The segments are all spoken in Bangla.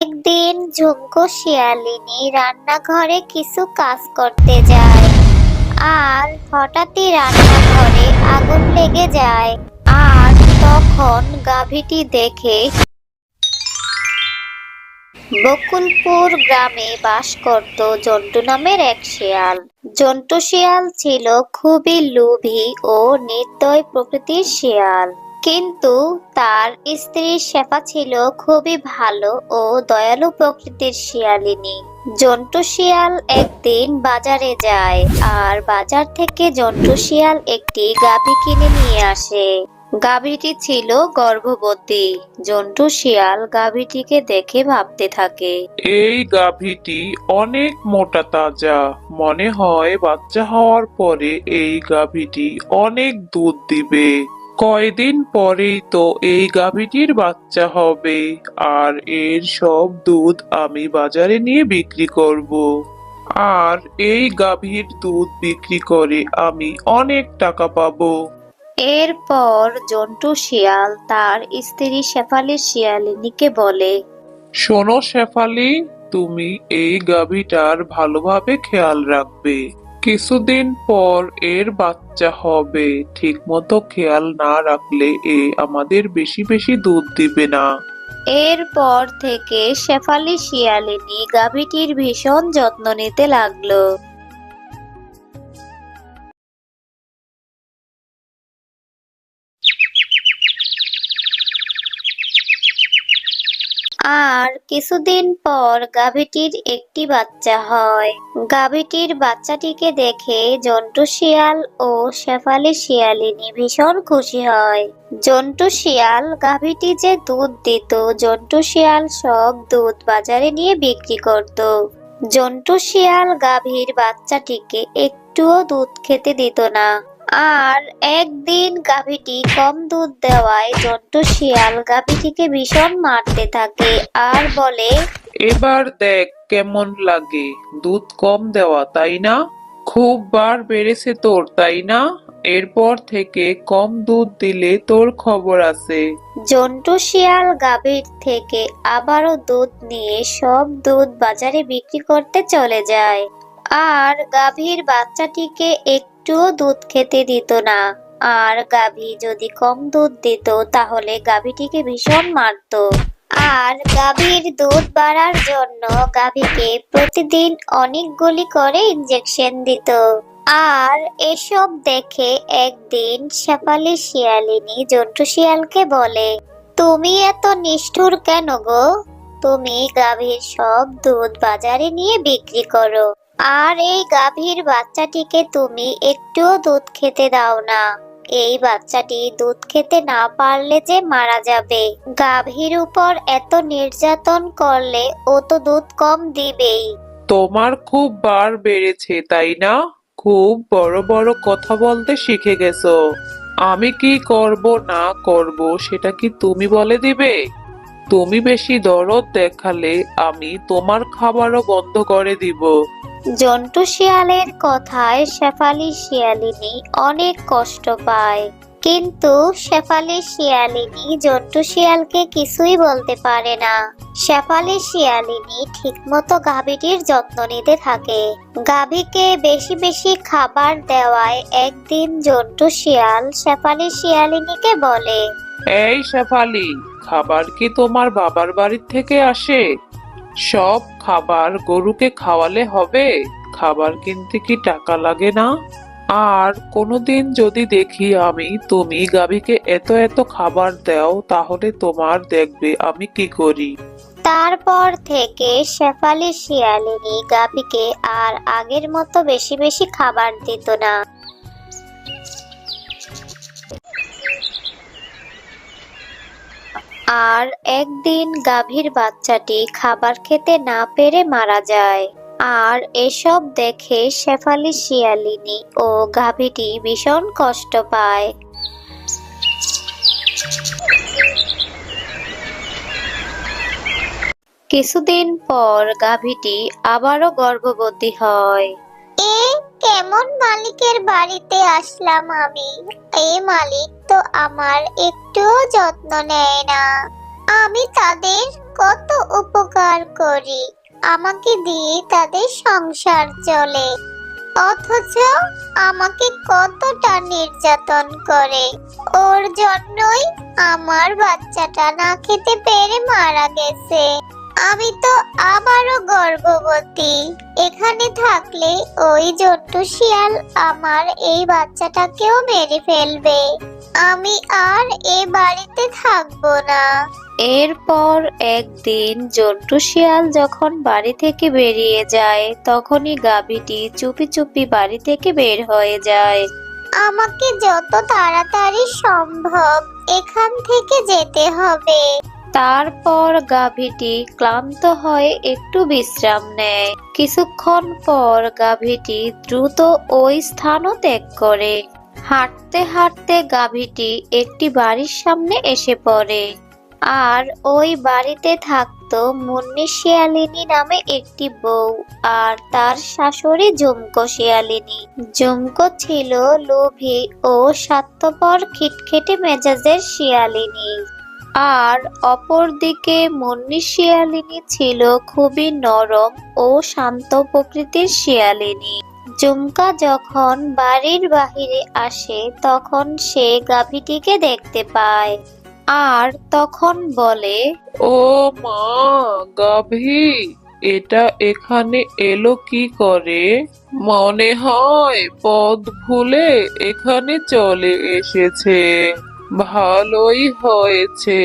একদিন ঝুমকো শিয়ালিনী রান্নাঘরে কিছু কাজ করতে যায়। আর হঠাৎই রান্নাঘরে আগুন লেগে যায়। আর তখন গাভীটি দেখে বকুলপুর গ্রামে বাস করত জন্টু নামের এক শিয়াল। জন্টু শিয়াল ছিল খুবই লোভী ও নির্দয় প্রকৃতির শিয়াল। কিন্তু তার স্ত্রীর শেফা ছিল খুবই ভালো ও দয়ালু প্রকৃতির শিয়ালিনী। জন্টু শিয়াল একদিন বাজারে যায় আর বাজার থেকে জন্টু শিয়াল একটি গাভী কিনে নিয়ে আসে। গাভীটি ছিল গর্ভবতী। জন্টু শিয়াল গাভীটিকে দেখে ভাবতে থাকে। এই গাভীটি অনেক মোটা তাজা। মনে হয় বাচ্চা হওয়ার পরে এই গাভীটি অনেক দুধ দিবে। কয়দিন পরেই তো এই গাভীটির বাচ্চা হবে আর এর সব দুধ আমি বাজারে নিয়ে বিক্রি করব। আর এই গাভীর দুধ বিক্রি করে আমি অনেক টাকা পাবো। এরপর জন্টু শিয়াল তার স্ত্রী শেফালি শিয়ালিনীকে বলে শোনো শেফালি তুমি এই গাভীটার ভালোভাবে খেয়াল রাখবে। কিছুদিন পর এর বাচ্চা হবে। ঠিক মতো খেয়াল না রাখলে এ আমাদের বেশি বেশি দুধ দিবে না। এরপর থেকে শেফালি শিয়ালিনী গাভীটির ভীষণ যত্ন নিতে লাগল। কিছুদিন পর গাভীটির একটি বাচ্চা হয়। গাভীটির বাচ্চাটিকে দেখে জন্টু শিয়াল ও শেফালি শিয়ালিনী ভীষণ খুশি হয়। জন্টু শিয়াল গাভীটি যে দুধ দিত, জন্টু শিয়াল সব দুধ বাজারে নিয়ে বিক্রি করত। জন্টু শিয়াল গাভীর বাচ্চাটিকে একটুও দুধ খেতে দিত না। আর একদিন গাভীটি কম দুধ দেওয়ায় জন্টু শিয়াল গাভীটিকে ভীষণ মারতে থাকে আর বলে এবার দেখ কেমন লাগে। দুধ কম দেওয়া তাই না? খুব বার বেড়েছে তোর তাই না? এরপর থেকে কম দুধ দিলে তোর খবর আছে। জন্টু শিয়াল গাভীর থেকে আবারও দুধ নিয়ে সব দুধ বাজারে বিক্রি করতে চলে যায়। আর গাভীর বাচ্চাটিকে একটুও দুধ খেতে দিত না। আর গাভী যদি কম দুধ দিত, তাহলে গাভীটিকে ভীষণ মারতো। আর গাভীর দুধ বাড়ার জন্য গাভীকে প্রতিদিন অনেকগুলি করে ইঞ্জেকশন দিত। আর এসব দেখে একদিন শেফালি শিয়ালিনী জন্টু শিয়ালকে বলে, তুমি এত নিষ্ঠুর কেন গো? তুমি গাভীর সব দুধ বাজারে নিয়ে বিক্রি করো। আর এই গাভীর বাচ্চাটিকে তুমি একটুও দুধ খেতে দাও না। এই বাচ্চাটি দুধ খেতে না পারলে যে মারা যাবে। গাভীর উপর এত নির্যাতন করলে ও তো দুধ কম দিবেই। তোমার খুব বার বেড়েছে, তাই না? খুব বড় বড় কথা বলতে শিখে গেছো। আমি কি করব, না করব, সেটা কি তুমি বলে দিবে? তুমি বেশি দরদ দেখালে আমি তোমার খাবারও বন্ধ করে দিব। জন্টু শিয়ালের কথায় শেফালি শিয়ালিনী অনেক কষ্ট পায়। কিন্তু শেফালি শিয়ালিনী জন্টু শিয়ালকে কিছুই বলতে পারে না। শেফালি শিয়ালিনী ঠিকমতো গাভীটির যত্ন নিতে থাকে। গাভীকে বেশি বেশি খাবার দেওয়ায় একদিন জন্টু শিয়াল শেফালি শিয়ালিনীকে বলে, এই শেফালি, খাবার কি তোমার বাবার বাড়ির থেকে আসে? সব খাবার গরুকে খাওয়ালে হবে, খাবার কিনতে কি টাকা লাগে না? আর কোনোদিন যদি দেখি আমি, তুমি গাভীকে এত এত খাবার দাও, তাহলে তোমার দেখবে আমি কি করি। তারপর থেকে শেফালি শিয়ালিনী গাভীকে আর আগের মতো বেশি বেশি খাবার দিত না। আর একদিন গাভীর বাচ্চাটি খাবার খেতে না পেরে মারা যায়। আর এসব দেখে শেফালি, শিয়ালিনী ও গাভীটি ভীষণ কষ্ট পায়। কিছুদিন পর গাভীটি আবারও গর্ভবতী হয়। এ কেমন মালিকের বাড়িতে আসলাম আমি? এই মালিক তো আমার একটুও যত্ন নেয় না। আমি তাদের কত উপকার করি। আমাকে দিয়ে তাদের সংসার চলে। অথচ আমাকে কতটা নির্যাতন করে। ওর জন্যই আমার বাচ্চাটা না খেতে পেরে মারা গেছে। আমি তো আবারও গর্ভবতী। এখানে থাকলে ওই জন্টু শিয়াল আমার এই বাচ্চাটাকেও মেরে ফেলবে। আমি আর এ বাড়িতে থাকব না। এরপর একদিন জন্টু শিয়াল যখন বাড়ি থেকে বেরিয়ে যায় তখনই গাভীটি চুপি চুপি বাড়ি থেকে বের হয়ে যায়। আমাকে যত তাড়াতাড়ি সম্ভব এখান থেকে যেতে হবে। তারপর গাভীটি ক্লান্ত হয়ে একটু বিশ্রাম নেয়। কিছুক্ষণ পর গাভীটি দ্রুত ওই স্থানও ত্যাগ করে। হাঁটতে হাঁটতে গাভীটি একটি বাড়ির সামনে এসে পড়ে। আর ওই বাড়িতে থাকতো মুন্নি শিয়ালিনী নামে একটি বউ আর তার শাশুড়ি জুমকো শিয়ালিনী। জুমকো ছিল লোভী ও স্বার্থপর খিটখিটে মেজাজের শিয়ালিনী। আর অপরদিকে মুন্নি শিয়ালিনী ছিল খুবই নরম ও শান্ত প্রকৃতির শিয়ালিনী। জুমকা যখন বাড়ির বাহিরে আসে, তখন সে গাভীটিকে দেখতে পায় আর তখন বলে, ও মা, গাভী, এটা এখানে এলো কি করে? মনে হয় পথ ভুলে এখানে চলে এসেছে। ভালোই হয়েছে।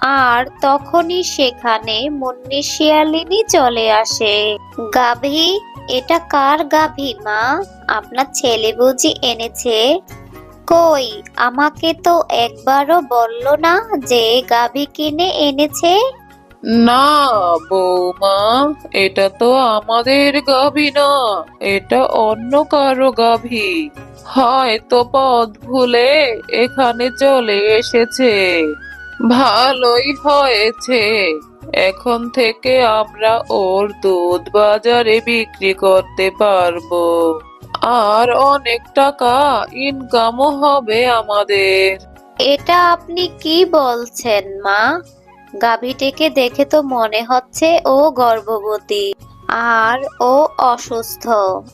আর তখনই সেখানে মুন্নি শিয়ালিনী চলে আসে। গাভী, এটা কার গাভী মা? আপনার ছেলে বুঝি এনেছে। কই, আমাকে তো একবারও বলল না যে গাভী কিনে এনেছে? না, বৌমা, এটা তো আমাদের গাভী না, এটা অন্য কারও গাভী। হয়তো পথ ভুলে এখানে চলে এসেছে। ভালোই হয়েছে। এখন থেকে আমরা ওর দুধ বাজারে বিক্রি করতে পারব। আর অনেক টাকা ইনকামও হবে আমাদের। এটা আপনি কি বলছেন, মা? গাভীটিকে দেখে তো মনে হচ্ছে ও গর্ভবতী। আর ও অসুস্থ।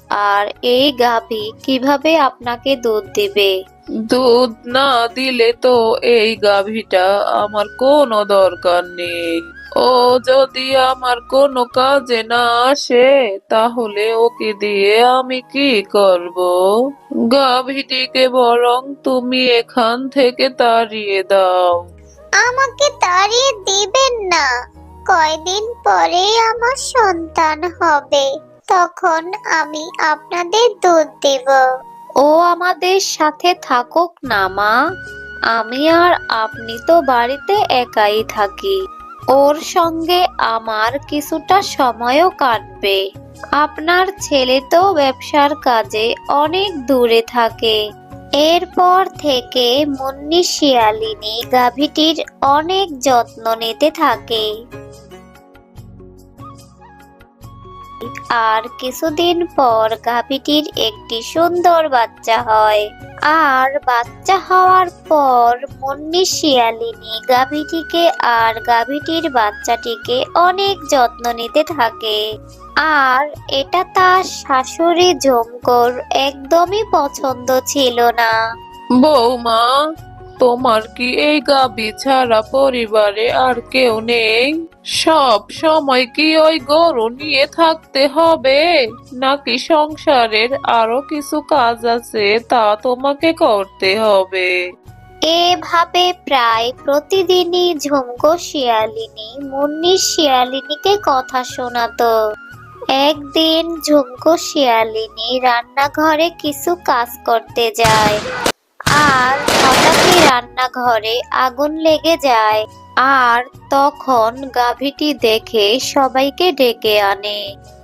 আর এই গাভী কীভাবে আপনাকে দুধ দিবে? দুধ না দিলে তো এই গাভীটা আমার কোনো দরকার নেই। ও যদি আমার কোনো কাজে না আসে, তাহলে ওকে দিয়ে আমি কি করব? গাভীটিকে বরং তুমি এখান থেকে তাড়িয়ে দাও। আমাকে তাড়িয়ে দিবেন না। কয়দিন পরে আমার সন্তান হবে। তখন আমি আপনাদের দুধ দেব। ও আমাদের সাথে থাকুক না, মা। আমি আর আপনি তো বাড়িতে একাই থাকি। ওর সঙ্গে আমার কিছুটা সময়ও কাটবে। আপনার ছেলে তো ব্যবসার কাজে অনেক দূরে থাকে। এরপর থেকে মুন্নি শিয়ালিনী গাভীটির অনেক যত্ন নিতে থাকে। আর কিছুদিন পর গাভীটির একটি সুন্দর বাচ্চা হয়। আর বাচ্চা হওয়ার পর মুন্নি শিয়ালিনী গাভীটিকে আর গাভীটির বাচ্চাটিকে অনেক যত্ন নিতে থাকে। আর এটা তার শাশুড়ি জমকর একদমই পছন্দ ছিল না। বৌমা তোমার কি এই গাবি ছাড়া পরিবারে আর কেউ নেই? সব সময় কি ওই গরু নিয়ে থাকতে হবে? নাকি সংসারের আরও কিছু কাজ আছে তা তোমাকে করতে হবে। এভাবে প্রায় প্রতিদিনই ঝুমকো শিয়ালিনী, মুন্নি শিয়ালিনীকে কথা শোনাতো। একদিন ঝুমকো শিয়ালিনী রান্নাঘরে কিছু কাজ করতে যায়। আর হঠাৎই রান্নাঘরে আগুন লেগে যায়। আর তখন গাভীটি দেখে সবাইকে ডেকে আনে।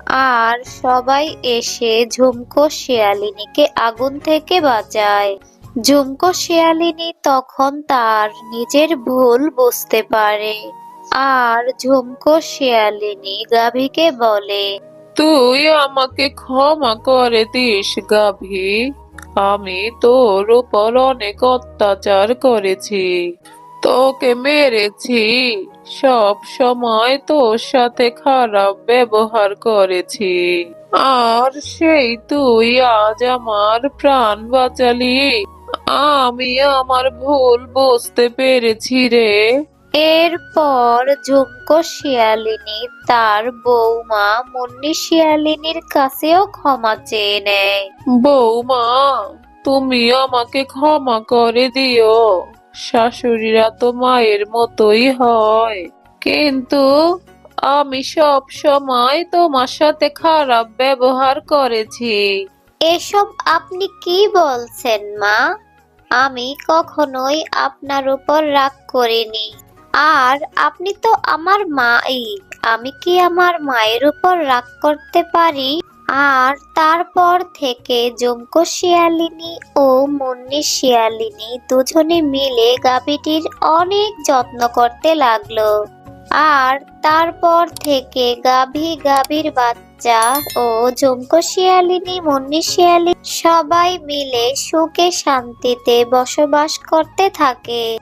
আর সবাই এসে ঝুমকো শিয়ালিনীকে আগুন থেকে বাঁচায়। ঝুমকো শিয়ালিনী তখন তার নিজের ভুল বুঝতে পারে। আর ঝুমকো শিয়ালিনী গাভীকে বলে, তুই আমাকে ক্ষমা করে দিস, গাভী। আমি তোর উপর অনেক অত্যাচার করেছি। তোকে মেরেছি। সব সময় তোর সাথে খারাপ ব্যবহার করেছি। আর সেই তুই আজ আমার প্রাণ বাঁচালি। আমি আমার ভুল বুঝতে পেরেছি রে। এরপর ঝুমকো শিয়ালিনী তার বৌমা মুন্নি শিয়ালিনীর কাছেও ক্ষমা চেয়ে নেয়। বৌমা তুমি আমাকে ক্ষমা করে দিও। শাশুড়িরা তো মায়ের মতোই হয়। কিন্তু আমি সব সময় তোমার সাথে খারাপ ব্যবহার করেছি। এসব আপনি কি বলছেন মা? আমি কখনোই আপনার উপর রাগ করিনি। আর আপনি তো আমার মাই। আমি কি আমার মায়ের উপর রাগ করতে পারি? আর তারপর থেকে জমকো শিয়ালিনী ও মুন্নি শিয়ালিনী দুজনে মিলে গাভীটির অনেক যত্ন করতে লাগল। আর তারপর থেকে গাভী গাভীর বাচ্চা ও জমকো শিয়ালিনী, মুন্নি শিয়ালিনী সবাই মিলে সুখে শান্তিতে বসবাস করতে থাকে।